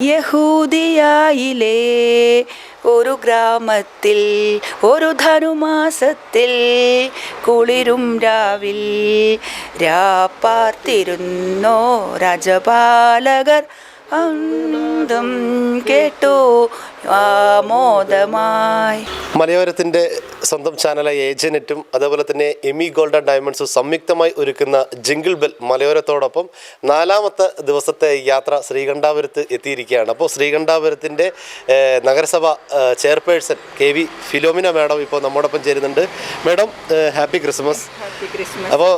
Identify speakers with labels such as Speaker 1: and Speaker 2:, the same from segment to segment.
Speaker 1: യഹൂദിയായിലെ ഒരു ഗ്രാമത്തിൽ ഒരു ധനുമാസത്തിൽ കുളിരും രാവിൽ രാപ്പാർത്തിരുന്നോ രാജപാലകർ. അന്തം കേട്ടു ആമോദമായി
Speaker 2: മലയോരത്തിന്റെ സ്വന്തം ചാനലായ ഏജനറ്റും അതേപോലെ തന്നെ എമി ഗോൾഡൻ ഡയമണ്ട്സും സംയുക്തമായി ഒരുക്കുന്ന ജിംഗിൾ ബെൽ മലയോരത്തോടൊപ്പം നാലാമത്തെ ദിവസത്തെ യാത്ര ശ്രീകണ്ഠാപുരത്ത് എത്തിയിരിക്കുകയാണ്. അപ്പോൾ ശ്രീകണ്ഠാപുരത്തിന്റെ നഗരസഭ chairperson K V Philomina madam ഇപ്പോൾ നമ്മോടൊപ്പം ചേരുന്നുണ്ട്. Madam happy Christmas.
Speaker 1: Happy Christmas.
Speaker 2: അപ്പോൾ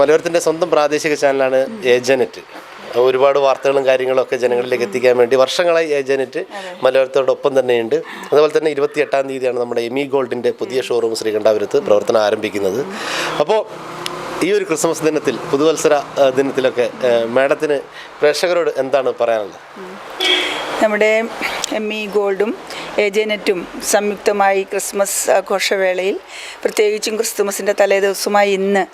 Speaker 2: മലയോരത്തിന്റെ സ്വന്തം പ്രാദേശിക ചാനലാണ് ഏജനറ്റ്. ഒരുപാട് വാർത്തകളും കാര്യങ്ങളും ഒക്കെ ജനങ്ങളിലേക്ക് എത്തിക്കാൻ വേണ്ടി വർഷങ്ങളായി ഏജനറ്റ് മലയാളത്തോടൊപ്പം തന്നെയുണ്ട്. അതുപോലെ തന്നെ ഇരുപത്തി എട്ടാം തീയതിയാണ് നമ്മുടെ എമി ഗോൾഡിന്റെ പുതിയ ഷോറൂം ശ്രീകണ്ഠാപുരത്ത് പ്രവർത്തനം ആരംഭിക്കുന്നത്. അപ്പോൾ ഈ ഒരു ക്രിസ്മസ് ദിനത്തിൽ പുതുവത്സര ദിനത്തിലൊക്കെ മാഡത്തിന് പ്രേക്ഷകരോട് എന്താണ് പറയാനുള്ളത്?
Speaker 1: നമ്മുടെ എം ഇ ഗോൾഡും ഏജനറ്റും സംയുക്തമായി ക്രിസ്മസ് ആഘോഷവേളയിൽ പ്രത്യേകിച്ചും ക്രിസ്തുമസിന്റെ തലേദിവസമായി ഇന്ന്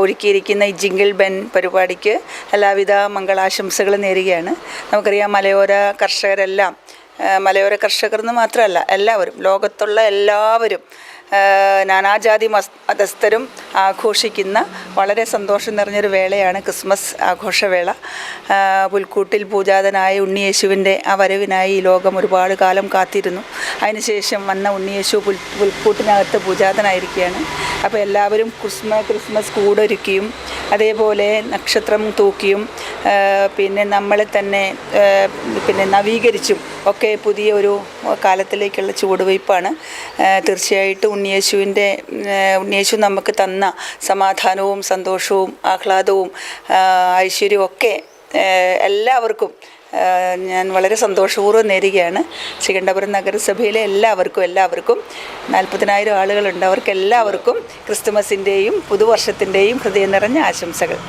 Speaker 1: ഒരുക്കിയിരിക്കുന്ന ഈ ജിങ്കിൾ ബെൻ പരിപാടിക്ക് എല്ലാവിധ മംഗളാശംസകൾ നേരുകയാണ്. നമുക്കറിയാം മലയോര കർഷകരെല്ലാം മലയോര കർഷകർ എന്ന് മാത്രമല്ല എല്ലാവരും ലോകത്തുള്ള എല്ലാവരും നാനാജാതി മതസ്ഥരും ആഘോഷിക്കുന്ന വളരെ സന്തോഷം നിറഞ്ഞൊരു വേളയാണ് ക്രിസ്മസ് ആഘോഷവേള. പുൽക്കൂട്ടിൽ പൂജാതനായ ഉണ്ണിയേശുവിന്റെ ആ വരവിനായി ഈ ലോകം ഒരുപാട് കാലം കാത്തിരുന്നു. അതിനുശേഷം വന്ന ഉണ്ണിയേശു പുൽ പുൽക്കൂട്ടിനകത്ത് പൂജാതനായിരിക്കുകയാണ്. അപ്പോൾ എല്ലാവരും ക്രിസ്മസ് ക്രിസ്മസ് കൂടൊരുക്കിയും അതേപോലെ നക്ഷത്രം തൂക്കിയും പിന്നെ നമ്മളെ തന്നെ പിന്നെ നവീകരിച്ചും ഒക്കെ പുതിയ ഒരു കാലത്തിലേക്കുള്ള ചുവടുവയ്പ്പാണ്. തീർച്ചയായിട്ടും ഉണ്ണിയേശുവിന്റെ ഉണ്ണിയേശു നമുക്ക് തന്ന സമാധാനവും സന്തോഷവും ആഹ്ലാദവും ഐശ്വര്യവും ഒക്കെ എല്ലാവർക്കും ഞാൻ വളരെ സന്തോഷപൂർവം നേരുകയാണ്. ശ്രീകണ്ഠപുരം നഗരസഭയിലെ എല്ലാവർക്കും എല്ലാവർക്കും നാൽപ്പതിനായിരം ആളുകളുണ്ട്. അവർക്ക് എല്ലാവർക്കും ക്രിസ്തുമസിന്റെയും പുതുവർഷത്തിന്റെയും ഹൃദയം നിറഞ്ഞ ആശംസകൾ.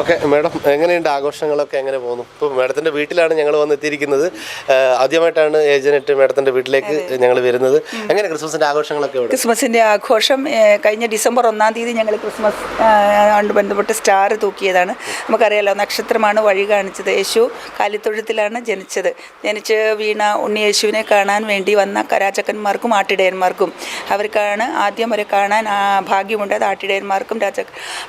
Speaker 2: ഓക്കെ മാഡം എങ്ങനെയുണ്ട് ആഘോഷങ്ങളൊക്കെ എങ്ങനെ പോകുന്നു? ഇപ്പോൾ മാഡത്തിന്റെ വീട്ടിലാണ് ഞങ്ങൾ വന്നെത്തിയിരിക്കുന്നത്. ആദ്യമായിട്ടാണ് ഏജനായിട്ട് മാഡത്തിന്റെ വീട്ടിലേക്ക് ഞങ്ങൾ വരുന്നത്. എങ്ങനെ ക്രിസ്മസിന്റെ ആഘോഷങ്ങളൊക്കെ
Speaker 1: ക്രിസ്മസിന്റെ ആഘോഷം കഴിഞ്ഞ ഡിസംബർ ഒന്നാം തീയതി ഞങ്ങൾ ക്രിസ്മസ് കൊണ്ട് ബന്ധപ്പെട്ട് സ്റ്റാർ തൂക്കിയതാണ്. നമുക്കറിയാലോ നക്ഷത്രമാണ് വഴി കാണിച്ചത്. യേശു കാലിത്തൊഴുത്തിലാണ് ജനിച്ചത്. ജനിച്ച് വീണ ഉണ്ണി യേശുവിനെ കാണാൻ വേണ്ടി വന്ന രാജാക്കന്മാർക്കും ആട്ടിടയന്മാർക്കും. അവർക്കാണ് ആദ്യം അവരെ കാണാൻ ആ, ഭാഗ്യമുണ്ടായത് ആട്ടിടയന്മാർക്കും രാജ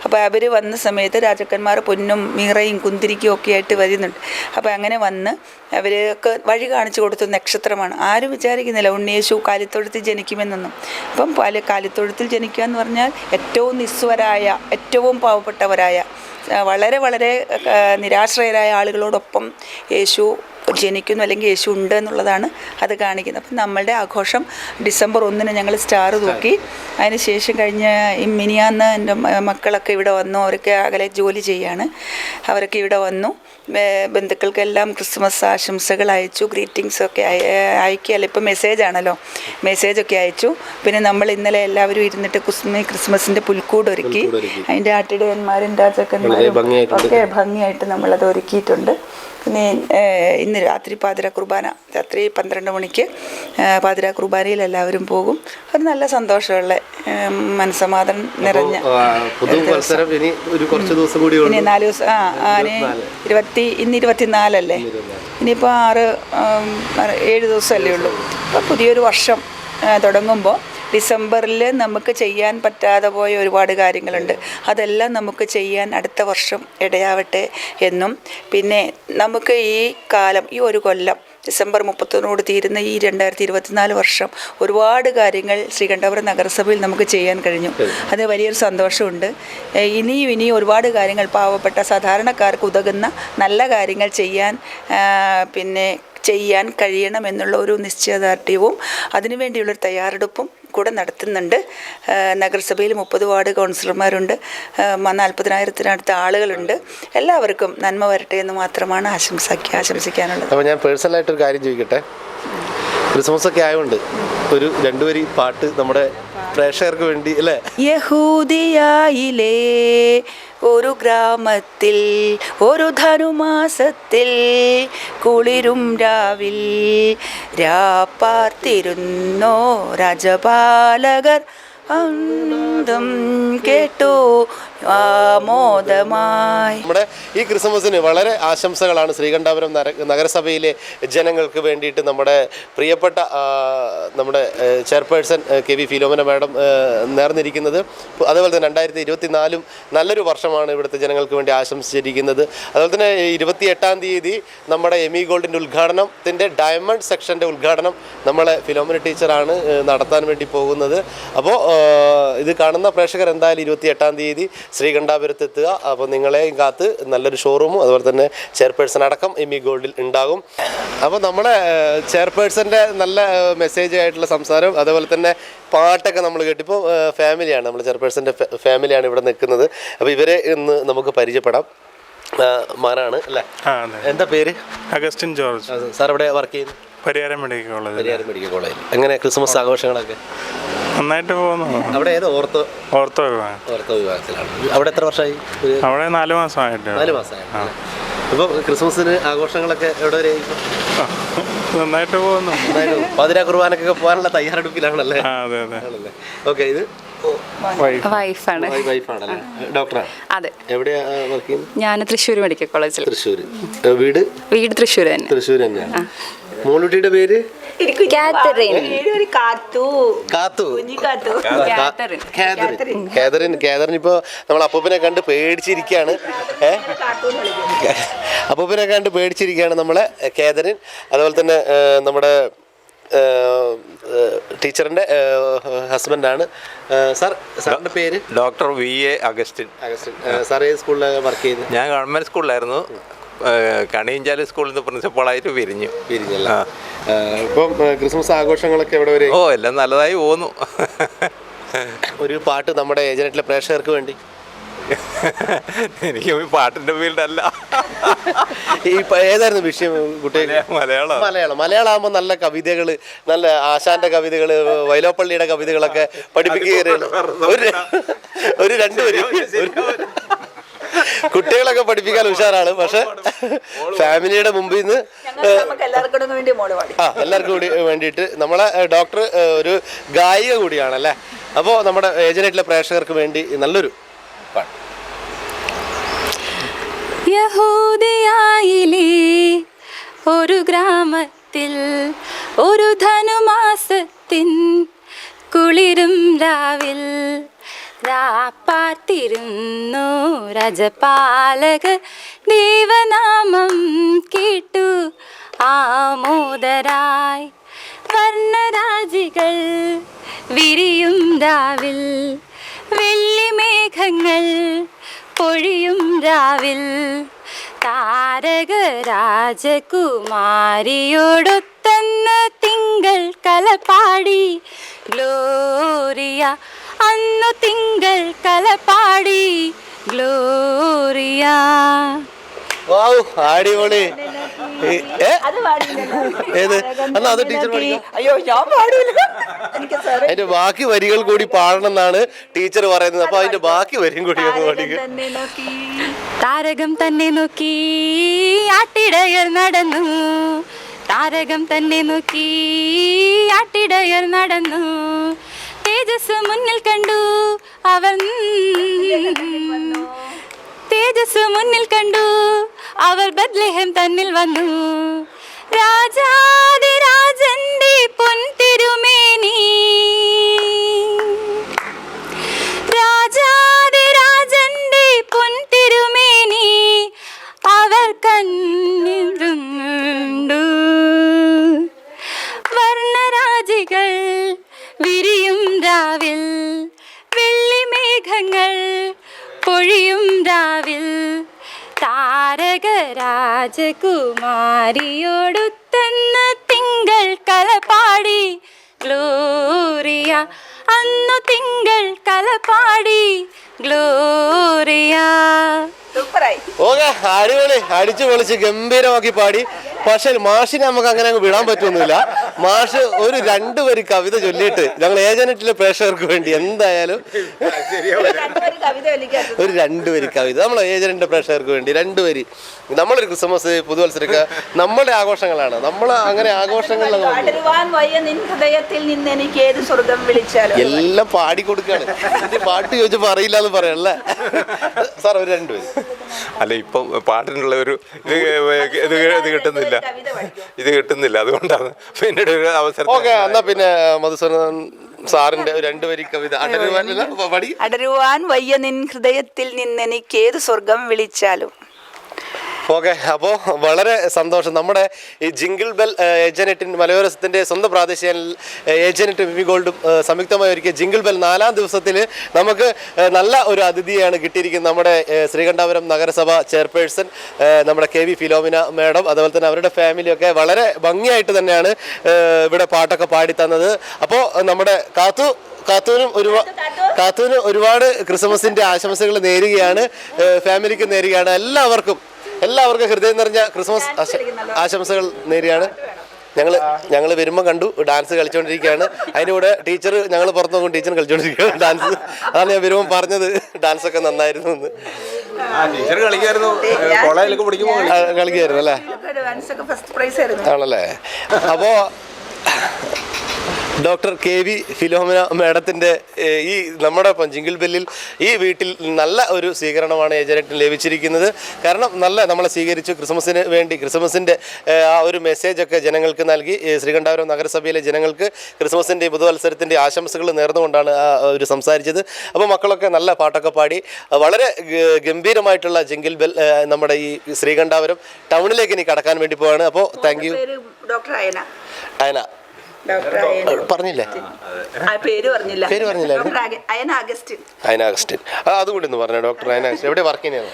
Speaker 1: അപ്പോൾ അവർ വന്ന സമയത്ത് രാജാക്കന്മാർ പൊന്നും മീറയും കുന്തിരിക്കും ഒക്കെ ആയിട്ട് വരുന്നുണ്ട്. അപ്പോൾ അങ്ങനെ വന്ന് അവർക്ക് വഴി കാണിച്ചു കൊടുത്ത നക്ഷത്രമാണ്. ആരും വിചാരിക്കുന്നില്ല ഉണ്ണിയേശു കാലിത്തൊഴുത്തിൽ ജനിക്കുമെന്നൊന്നും. അപ്പം പല കാലിത്തൊഴുത്തിൽ ജനിക്കുക എന്ന് പറഞ്ഞാൽ ഏറ്റവും നിസ്വരായ ഏറ്റവും പാവപ്പെട്ടവരായ വളരെ വളരെ നിരാശ്രയരായ ആളുകളോടൊപ്പം യേശു ജനിക്കുന്നു അല്ലെങ്കിൽ യേശു ഉണ്ട് എന്നുള്ളതാണ് അത് കാണിക്കുന്നത്. അപ്പം നമ്മളുടെ ആഘോഷം ഡിസംബർ ഒന്നിന് ഞങ്ങൾ സ്റ്റാർ തൂക്കി. അതിന് ശേഷം കഴിഞ്ഞ ഈ മിനിയാന്ന് എന്റെ മക്കളൊക്കെ ഇവിടെ വന്നു. അവരൊക്കെ അകലെ ജോലി ചെയ്യാണ്. അവരൊക്കെ ഇവിടെ വന്നു. ബന്ധുക്കൾക്കെല്ലാം ക്രിസ്മസ് ആശംസകൾ അയച്ചു. ഗ്രീറ്റിങ്സ് ഒക്കെ അയക്കുകയല്ല മെസ്സേജ് ആണല്ലോ. മെസ്സേജൊക്കെ അയച്ചു. പിന്നെ നമ്മൾ ഇന്നലെ എല്ലാവരും ഇരുന്നിട്ട് ക്രിസ്മസ് ക്രിസ്മസിന്റെ പുൽക്കൂട് ഒരുക്കി. അതിന്റെ ആട്ടിടയന്മാരും രാജാക്കന്മാരും. ഒക്കെ ഭംഗിയായിട്ട് നമ്മളത് ഒരുക്കിയിട്ടുണ്ട്. പിന്നെ ഇന്ന് രാത്രി പാതിര കുർബാന. രാത്രി പന്ത്രണ്ട് മണിക്ക് പാതിര കുർബാനയിൽ എല്ലാവരും പോകും. ഒരു നല്ല സന്തോഷമുള്ള മനസ്സമാധാനം നിറഞ്ഞ
Speaker 2: ഇനി
Speaker 1: നാല് ദിവസം ആ ഇനി ഇരുപത്തി ഇന്ന് ഇരുപത്തിനാലല്ലേ? ഇനിയിപ്പോൾ ആറ് ഏഴ് ദിവസമല്ലേ ഉള്ളൂ. അപ്പോൾ പുതിയൊരു വർഷം തുടങ്ങുമ്പോൾ ഡിസംബറിൽ നമുക്ക് ചെയ്യാൻ പറ്റാതെ പോയ ഒരുപാട് കാര്യങ്ങളുണ്ട്. അതെല്ലാം നമുക്ക് ചെയ്യാൻ അടുത്ത വർഷം ഇടയാവട്ടെ എന്നും. പിന്നെ നമുക്ക് ഈ കാലം ഈ ഒരു കൊല്ലം ഡിസംബർ മുപ്പത്തൊന്നോട് തീരുന്ന ഈ രണ്ടായിരത്തി ഇരുപത്തിനാല് വർഷം ഒരുപാട് കാര്യങ്ങൾ ശ്രീകണ്ഠപുരം നഗരസഭയിൽ നമുക്ക് ചെയ്യാൻ കഴിഞ്ഞു. അത് വലിയൊരു സന്തോഷമുണ്ട്. ഇനിയും ഇനിയും ഒരുപാട് കാര്യങ്ങൾ പാവപ്പെട്ട സാധാരണക്കാർക്ക് ഉതകുന്ന നല്ല കാര്യങ്ങൾ ചെയ്യാൻ പിന്നെ ചെയ്യാൻ കഴിയണം എന്നുള്ള ഒരു നിശ്ചയദാർഢ്യവും അതിനുവേണ്ടിയുള്ളൊരു തയ്യാറെടുപ്പും കൂടെ നടത്തുന്നുണ്ട്. നഗരസഭയിൽ മുപ്പത് വാർഡ് കൗൺസിലർമാരുണ്ട്. നാൽപ്പതിനായിരത്തിനടുത്ത ആളുകളുണ്ട്. എല്ലാവർക്കും നന്മ വരട്ടെ എന്ന് മാത്രമാണ് ആശംസിക്കുക ആശംസിക്കാനുള്ളത്.
Speaker 2: അപ്പോൾ ഞാൻ പേഴ്സണലായിട്ടൊരു കാര്യം ചോദിക്കട്ടെ? ക്രിസ്മസ് ഒക്കെ ആയതുകൊണ്ട് ഒരു രണ്ടുപേരി പാട്ട് നമ്മുടെ പ്രേക്ഷകർക്ക് വേണ്ടി അല്ലേ?
Speaker 1: യഹൂദിയായിലേ ഒരു ഗ്രാമത്തിൽ ഒരു ധനുമാസത്തിൽ കുളിരും രാവിൽ രാപ്പാർത്തിരുന്നോ രാജപാലകർ അന്തം കേട്ടു.
Speaker 2: നമ്മുടെ ഈ ക്രിസ്മസിന് വളരെ ആശംസകളാണ് ശ്രീകണ്ഠാപുരം നഗരസഭയിലെ ജനങ്ങൾക്ക് വേണ്ടിയിട്ട് നമ്മുടെ പ്രിയപ്പെട്ട നമ്മുടെ chairperson K V Philomena madam നേർന്നിരിക്കുന്നത്. അതുപോലെ തന്നെ രണ്ടായിരത്തി ഇരുപത്തിനാലും നല്ലൊരു വർഷമാണ് ഇവിടുത്തെ ജനങ്ങൾക്ക് വേണ്ടി ആശംസിച്ചിരിക്കുന്നത്. അതുപോലെ തന്നെ ഇരുപത്തി എട്ടാം തീയതി നമ്മുടെ എമി ഗോൾഡിന്റെ ഉദ്ഘാടനത്തിന്റെ ഡയമണ്ട് സെക്ഷന്റെ ഉദ്ഘാടനം നമ്മളെ ഫിലോമന ടീച്ചറാണ് നടത്താൻ വേണ്ടി പോകുന്നത്. അപ്പോൾ ഇത് കാണുന്ന പ്രേക്ഷകർ എന്തായാലും ഇരുപത്തി എട്ടാം തീയതി ശ്രീകണ്ഠാപുരത്ത് എത്തുക അപ്പോൾ നിങ്ങളെയും കാത്ത് നല്ലൊരു ഷോറൂമും അതുപോലെ തന്നെ ചെയർപേഴ്സൺ അടക്കം എം ഇ ഗോൾഡിൽ ഉണ്ടാകും. അപ്പോൾ നമ്മുടെ ചെയർപേഴ്സന്റെ നല്ല മെസ്സേജ് ആയിട്ടുള്ള സംസാരം അതുപോലെ തന്നെ പാട്ടൊക്കെ നമ്മൾ കേട്ടിപ്പോൾ ഫാമിലിയാണ് നമ്മൾ ചെയർപേഴ്സന്റെ ഫാമിലിയാണ് ഇവിടെ നിൽക്കുന്നത്. അപ്പോൾ ഇവരെ ഇന്ന് നമുക്ക് പരിചയപ്പെടാം. മാനാണ് അല്ലേ? എന്താ പേര്?
Speaker 3: Augustine George.
Speaker 2: സാർ ഇവിടെ വർക്ക് ചെയ്യുന്നു
Speaker 3: Pariyaram medical college.
Speaker 2: Pariyaram medical college എങ്ങനെ ക്രിസ്മസ് ആഘോഷങ്ങളൊക്കെ?
Speaker 3: നന്നായിട്ട് പോകുന്നു.
Speaker 2: അവിടെ ഏത് ഓർത്തോ
Speaker 3: ഓർത്തോ വിഭാഗം
Speaker 2: ഓർത്തോ വിഭാഗത്തിലാണ്. അവിടെ എത്ര വർഷമായി?
Speaker 3: അവിടെ നാല് മാസമായിട്ട്.
Speaker 2: നാല് മാസമായി ഇപ്പോൾ ക്രിസ്മസിന് ആഘോഷങ്ങളൊക്കെ എവിടെ വരെ
Speaker 3: നന്നായിട്ട് പോകുന്നു.
Speaker 2: പാതിരാ കുർബാനക്കൊക്കെ പോകാനുള്ള തയ്യാറെടുപ്പിലാണല്ലേ?
Speaker 3: അതെ അതെ.
Speaker 2: ഓക്കെ ഇത്?
Speaker 3: വൈഫ്
Speaker 4: വൈഫാണ്
Speaker 2: ഡോക്ടറാണ്
Speaker 4: അതെ.
Speaker 2: എവിടെയാ വർക്ക് ചെയ്യുന്നത്
Speaker 4: ഞാൻ തൃശ്ശൂർ മെഡിക്കൽ കോളേജിൽ
Speaker 2: തൃശ്ശൂർ വീട്?
Speaker 4: വീട് തൃശ്ശൂർ തന്നെ.
Speaker 2: തൃശ്ശൂർ തന്നെയാണ് മോളുട്ടിയുടെ പേര്?
Speaker 4: കാത്തറിൻ
Speaker 1: കാത്തു.
Speaker 2: കാത്തു. കാതറിൻ കാതറിൻ കാതറിൻ ഇപ്പോൾ നമ്മൾ അപ്പൂപ്പനെ കണ്ട് പേടിച്ചിരിക്കുകയാണ് അപ്പൂപ്പിനെ അപ്പൂപ്പനെ കണ്ട് പേടിച്ചിരിക്കുകയാണ് നമ്മളെ കാതറിൻ അതുപോലെ തന്നെ നമ്മുടെ ടീച്ചറിന്റെ ഹസ്ബൻഡാണ് സാർ സാറിന്റെ പേര്?
Speaker 5: Doctor V A Augustine.
Speaker 2: Augustine. Sir ഏത് സ്കൂളിലാണ് വർക്ക് ചെയ്യുന്നത്
Speaker 5: ഞാൻ ഗവൺമെന്റ് സ്കൂളിലായിരുന്നു. കണിയഞ്ചാലി സ്കൂളിൽ നിന്ന് പ്രിൻസിപ്പളായിട്ട് പിരിഞ്ഞു
Speaker 2: പിരിഞ്ഞല്ല ഇപ്പം ക്രിസ്മസ് ആഘോഷങ്ങളൊക്കെ എവിടെ വരെ?
Speaker 5: ഓ എല്ലാം നല്ലതായി പോന്നു
Speaker 2: ഒരു പാട്ട് നമ്മുടെ ഏജനറ്റിലെ പ്രേക്ഷകർക്ക് വേണ്ടി.
Speaker 5: എനിക്ക് പാട്ടിന്റെ ഫീൽഡ് ഫീൽഡല്ല
Speaker 2: ഈ പ- ഏതായിരുന്നു വിഷയം കുട്ടികൾ
Speaker 5: മലയാളം
Speaker 2: മലയാളം. മലയാളം. ആകുമ്പോൾ നല്ല കവിതകൾ നല്ല ആശാന്റെ കവിതകൾ വൈലോപ്പള്ളിയുടെ കവിതകളൊക്കെ പഠിപ്പിക്കുകയായിരുന്നു. ഒരു ഒരു രണ്ട് വരി ഒരു- കുട്ടികളൊക്കെ പഠിപ്പിക്കാൻ ഉഷാറാണ്. പക്ഷെ ഫാമിലിയുടെ മുമ്പിൽ നിന്ന് ആ എല്ലാവർക്കും കൂടി വേണ്ടിയിട്ട് നമ്മളെ ഡോക്ടർ ഒരു ഗായിക കൂടിയാണല്ലേ? അപ്പോൾ നമ്മുടെ ഏജനായിട്ടുള്ള പ്രേക്ഷകർക്ക് വേണ്ടി നല്ലൊരു പാട്ട്.
Speaker 4: യഹൂദയായിലെ ഒരു ഗ്രാമത്തിൽ ഒരു ധനുമാസത്തിൻ കുളിരും രാവിൽ രാപ്പാർത്തിരുന്നു രജപാലക ദേവനാമം കേട്ടു. ആമോദരായി വർണരാജികൾ വിരിയും രാവിൽ വെള്ളിമേഘങ്ങൾ പൊഴിയും രാവിൽ. താരക രാജകുമാരിയോടൊത്തന്ന തിങ്കൾ കലപാടി. ഗ്ലോറിയ അന്നു തിങ്കൾ കലപാടി. ഗ്ലോറിയ.
Speaker 2: അടിപൊളി? ഏത്? എന്നാ അത് ടീച്ചർ
Speaker 1: അയ്യോ ഞാൻ പാടില്ല എനിക്ക് സാറേ
Speaker 2: അതിന്റെ ബാക്കി വരികൾ കൂടി പാടണം എന്നാണ് ടീച്ചർ പറയുന്നത്. അപ്പൊ അതിന്റെ ബാക്കി വരിയും കൂടി
Speaker 4: താരകം തന്നെ നോക്കി. ആട്ടിടയർ നടന്നു. താരകം തന്നെ നോക്കി. ആട്ടിടയർ നടന്നു. തേജസ് മുന്നിൽ കണ്ടു അവൻ തേജസ് മുന്നിൽ കണ്ടു അവർ ബദ്ലേഹം തന്നിൽ വന്നു. രാജാതിരാജന്റെ പൊഴിയും രാവിൽ താരക രാജകുമാരിയോടുത്തന്ന തിങ്കൾ കലപാടി ഗ്ലോറിയ അന്നു തിങ്കൾ കലപാടി ഗ്ലോറിയ.
Speaker 2: ഓക്കെ അടിപൊളി. അടിച്ചു പൊളിച്ച് ഗംഭീരമാക്കി പാടി. പക്ഷെ മാഷിനെ നമുക്ക് അങ്ങനെ അങ്ങ് വിടാൻ പറ്റുന്നില്ല മാഷ് ഒരു രണ്ടു വരി കവിത ചൊല്ലിയിട്ട് ഞങ്ങൾ ഏജനറ്റിലെ പ്രേക്ഷകർക്ക് വേണ്ടി എന്തായാലും ഒരു രണ്ടു വരി കവിത നമ്മൾ ഏജന്റിന്റെ പ്രേക്ഷകർക്ക് വേണ്ടി രണ്ടു വരി. നമ്മളൊരു ക്രിസ്മസ് പുതുവത്സരമൊക്കെ നമ്മളുടെ ആഘോഷങ്ങളാണ്. നമ്മൾ അങ്ങനെ
Speaker 1: ആഘോഷങ്ങൾ ഹൃദയത്തിൽ നിന്ന് എനിക്ക് ഏത് സ്വർഗം വിളിച്ചാലും.
Speaker 2: എല്ലാം പാടി കൊടുക്കാണ് പാട്ട് ചോദിച്ചപ്പോൾ അറിയില്ല എന്ന് പറയല്ലേ സാർ ഒരു രണ്ടുപേര്
Speaker 5: അല്ല ഇപ്പം പാട്ടിനുള്ള ഒരു ഇത് ഇത് ഇത് കിട്ടുന്നില്ല. ഇത് കിട്ടുന്നില്ല. അതുകൊണ്ടാണ് പിന്നീട് ഒരു അവസരം
Speaker 2: ഓക്കെ എന്നാ പിന്നെ മധുസൂദനൻ സാറിന്റെ രണ്ടുപേരി രണ്ട് വരി കവിത. അടരുവാൻ
Speaker 1: അടരുവാൻ വയ്യ നിൻ ഹൃദയത്തിൽ നിന്നെനിക്ക് ഏത് സ്വർഗം വിളിച്ചാലും.
Speaker 2: ഓക്കെ അപ്പോൾ വളരെ സന്തോഷം. നമ്മുടെ ഈ ജിംഗിൾ ബെൽ ഏജനറ്റിൻ മലയോരത്തിന്റെ സ്വന്തം പ്രാദേശിക ഏജനറ്റ് വിവി ഗോൾഡും സംയുക്തമായി ഒരുക്കിയ ജിംഗിൾ ബെൽ നാലാം ദിവസത്തിൽ നമുക്ക് നല്ല ഒരു അതിഥിയാണ് കിട്ടിയിരിക്കുന്നത് നമ്മുടെ ശ്രീകണ്ഠാപുരം നഗരസഭ ചെയർപേഴ്സൺ നമ്മുടെ കെ വി ഫിലോമിന മാഡം. അതുപോലെ തന്നെ അവരുടെ ഫാമിലിയൊക്കെ വളരെ ഭംഗിയായിട്ട് തന്നെയാണ് ഇവിടെ പാട്ടൊക്കെ പാടി തന്നത്. അപ്പോൾ നമ്മുടെ കാത്തു കാത്തൂനും ഒരുപാട് കാത്തൂന് ഒരുപാട് ക്രിസ്മസിന്റെ ആശംസകൾ നേരുകയാണ്. ഫാമിലിക്ക് നേരുകയാണ്. എല്ലാവർക്കും എല്ലാവർക്കും ഹൃദയം നിറഞ്ഞ ക്രിസ്മസ് ആശംസകൾ നേരിയാണ്. ഞങ്ങൾ ഞങ്ങൾ വരുമ്പോൾ കണ്ടു ഡാൻസ് കളിച്ചുകൊണ്ടിരിക്കുകയാണ് അതിന്റെ കൂടെ ടീച്ചർ ഞങ്ങൾ പുറത്ത് നോക്കും ടീച്ചർ കളിച്ചുകൊണ്ടിരിക്കുകയാണ് ഡാൻസ് അതാണ് ഞാൻ വരുമ്പോൾ പറഞ്ഞത്. ഡാൻസ് ഒക്കെ നന്നായിരുന്നു എന്ന്.
Speaker 5: ടീച്ചർ കളിക്കായിരുന്നു.
Speaker 2: അല്ലേ?
Speaker 1: ഫസ്റ്റ് പ്രൈസ് ആയിരുന്നു.
Speaker 2: ആണല്ലേ? അപ്പോൾ ഡോക്ടർ കെ വി ഫിലോമിന മേഡത്തിന്റെ ഈ നമ്മുടെ ഇപ്പം ജിങ്കിൾ ബെല്ലിൽ ഈ വീട്ടിൽ നല്ല ഒരു സ്വീകരണമാണ് ഏജനറ്റിന് ലഭിച്ചിരിക്കുന്നത്. കാരണം നല്ല നമ്മളെ സ്വീകരിച്ചു. ക്രിസ്മസിന് വേണ്ടി ക്രിസ്മസിന്റെ ആ ഒരു മെസ്സേജൊക്കെ ജനങ്ങൾക്ക് നൽകി. ശ്രീകണ്ഠാപുരം നഗരസഭയിലെ ജനങ്ങൾക്ക് ക്രിസ്മസിന്റെ പുതുവത്സരത്തിന്റെ ആശംസകൾ നേർന്നുകൊണ്ടാണ് ആ ഒരു സംസാരിച്ചത്. അപ്പോൾ മക്കളൊക്കെ നല്ല പാട്ടൊക്കെ പാടി. വളരെ ഗംഭീരമായിട്ടുള്ള ജിങ്കിൾ ബെൽ നമ്മുടെ ഈ ശ്രീകണ്ഠാപുരം ടൗണിലേക്ക് ഇനി കടക്കാൻ വേണ്ടി പോവാണ്. അപ്പോൾ thank you
Speaker 1: doctor Ayana.
Speaker 2: Ayana. പറഞ്ഞില്ലേ?
Speaker 1: പേര് പറഞ്ഞില്ല.
Speaker 2: പേര്
Speaker 1: അഗ- അയന അഗസ്റ്റിൻ
Speaker 2: അയന അഗസ്റ്റിൻ അതുകൂടി ഒന്ന് പറഞ്ഞു ഡോക്ടർ അയന അഗസ്റ്റിൻ എവിടെ വർക്ക് ചെയ്യുന്നത്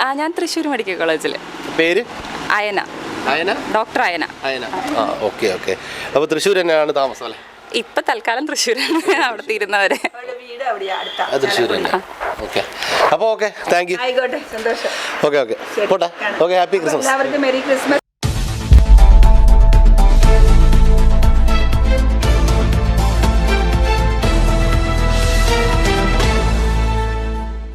Speaker 4: ആ ഞാൻ തൃശ്ശൂർ മെഡിക്കൽ കോളേജിൽ
Speaker 2: പേര്?
Speaker 4: അയന.
Speaker 2: അയന?
Speaker 4: ഡോക്ടർ അയന.
Speaker 2: അയന. ആ ഓക്കെ ഓക്കെ. അപ്പോൾ തൃശ്ശൂർ തന്നെയാണ് താമസം അല്ലേ?
Speaker 4: ഇപ്പൊ തൽക്കാലം തൃശ്ശൂർ അവിടെ തീരുന്നവരെ.
Speaker 2: തൃശ്ശൂർ ഓക്കെ. അപ്പോൾ ഓക്കെ താങ്ക് യു
Speaker 1: ആയിക്കോട്ടെ സന്തോഷം.
Speaker 2: Okay okay. പോട്ടെ. ഓക്കെ ഹാപ്പി ക്രിസ്മസ്
Speaker 1: എല്ലാവർക്കും മെരി ക്രിസ്മസ്